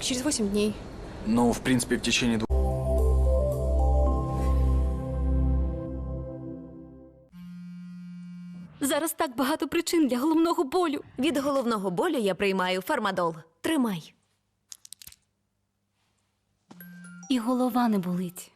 только через 8 дней. Ну, в принципе, в течение двух... Зараз так багато причин для головного болю. Від головного болю я приймаю фармадол. Тримай. І голова не болить.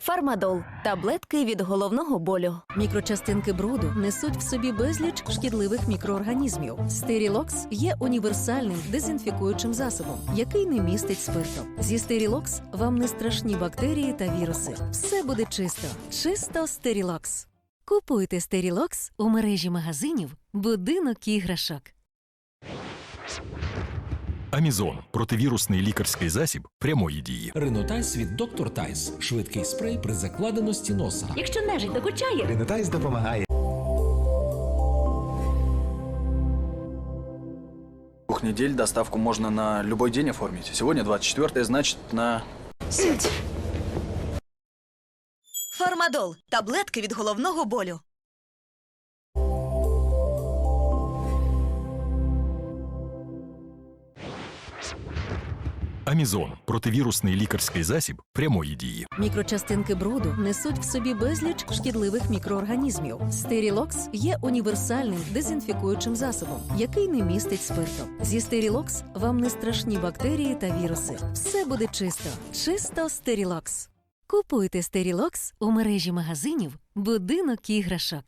Фармадол таблетки від головного болю. Мікрочастинки бруду несуть в собі безліч шкідливих мікроорганізмів. Стерілокс є універсальним дезінфікуючим засобом, який не містить спирту. Зі стерілокс вам не страшні бактерії та віруси. Все буде чисто. Чисто стерілокс. Купуйте стерілокс у мережі магазинів Будинок іграшок. Амізон противірусний лікарський засіб прямої дії. Ринотайс від Доктор Тайс. Швидкий спрей при закладеності носа. Якщо нежить докучає, Ринотайс допомагає. двух недель доставку можно на любой день оформить. Сегодня 24 значит на... Сядь. Фармадол таблетки від головного болю. Амізон противірусний лікарський засіб прямої дії. Мікрочастинки бруду несуть в собі безліч шкідливих мікроорганізмів. Стерілокс є універсальним дезінфікуючим засобом, який не містить спирту. Зі стерілокс вам не страшні бактерії та віруси. Все буде чисто. Чисто стерілокс. Купуйте стерілокс у мережі магазинів Будинок іграшок.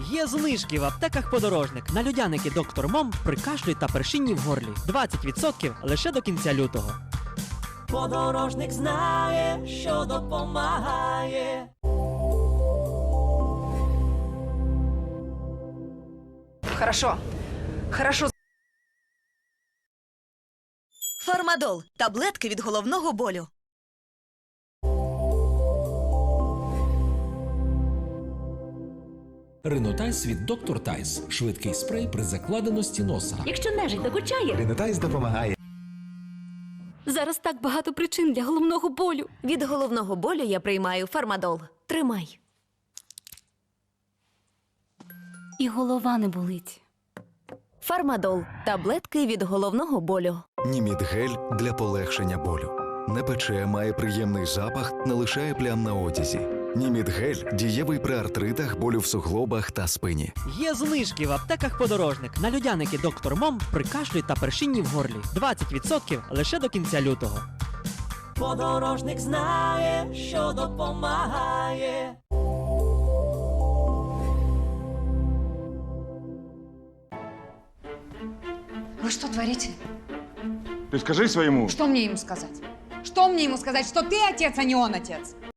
Є знижки в аптеках подорожник на людяники Доктор Мом при кашлі та першинні в горлі. 20% лише до кінця лютого. Подорожник знає, що допомагає. Хорошо. Хорошо. Фармадол таблетки від головного болю. Ринотайс від Доктор Тайс. Швидкий спрей при закладеності носа. якщо нежить докучає, Ринотайс допомагає. зараз так багато причин для головного болю. Від головного болю я приймаю фармадол. Тримай. І голова не болить. Фармадол таблетки від головного болю. Німідгель для полегшення болю. Не пече, має приємний запах, не лишає плям на одязі. Німідгель дієвий при артритах, болю в суглобах та спині. Є знижки в аптеках подорожник на людяники Доктор Мом при кашлі та першинні в горлі. 20% лише до кінця лютого. Подорожник знає, що допомагає. Вы что творите? Ты скажи своему. Что мне ему сказать? Что мне ему сказать? Что ты отец, а не он отец?